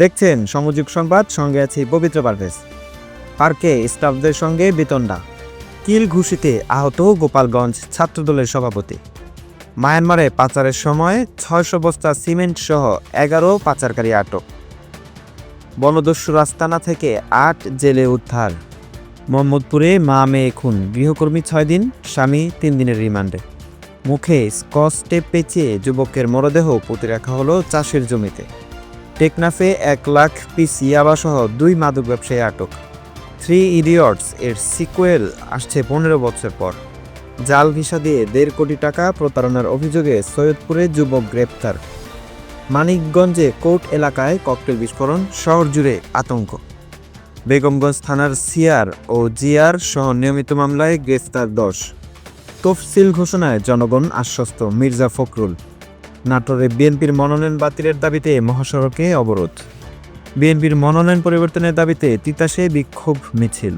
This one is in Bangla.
দেখছেন সমযোগ সংবাদ, সঙ্গে আছি পবিত্র পারভেজ। পার্কে স্টাফদের সঙ্গে বিতণ্ডা। কিল ঘুষিতে আহত গোপালগঞ্জ ছাত্রদলের সভাপতি। মায়ানমারে পাচারের সময় ছয়শো বস্তা সিমেন্ট সহ এগারো পাচারকারী আটক। বনদস্যু রাস্তানা থেকে আট জেলে উদ্ধার। মোহাম্মদপুরে মা মেয়ে খুন। গৃহকর্মী ছয় দিন, স্বামী তিন দিনের রিমান্ডে। মুখে স্কচ টেপ পেঁচিয়ে যুবকের মরদেহ পুঁতে রাখা হলো চাষের জমিতে। টেকনাফে এক লাখ পিস ইয়াবাসহ দুই মাদক ব্যবসায়ী আটক। থ্রি ইডিয়টস এর সিকুয়েল আসছে পনেরো বছর পর। জাল ভিসা দিয়ে দেড় কোটি টাকা প্রতারণার অভিযোগে সৈয়দপুরে যুবক গ্রেপ্তার। মানিকগঞ্জে কোর্ট এলাকায় ককটেল বিস্ফোরণ, শহর জুড়ে আতঙ্ক। বেগমগঞ্জ থানার সিআর ও জিআর সহ নিয়মিত মামলায় গ্রেফতার দশ। তফসিল ঘোষণায় জনগণ আশ্বস্ত মির্জা ফখরুল। নাটোরে বিএনপির মনোনয়ন বাতিলের দাবিতে মহাসড়কে অবরোধ। বিএনপির মনোনয়ন পরিবর্তনের দাবিতে তিতাসে বিক্ষোভ মিছিল।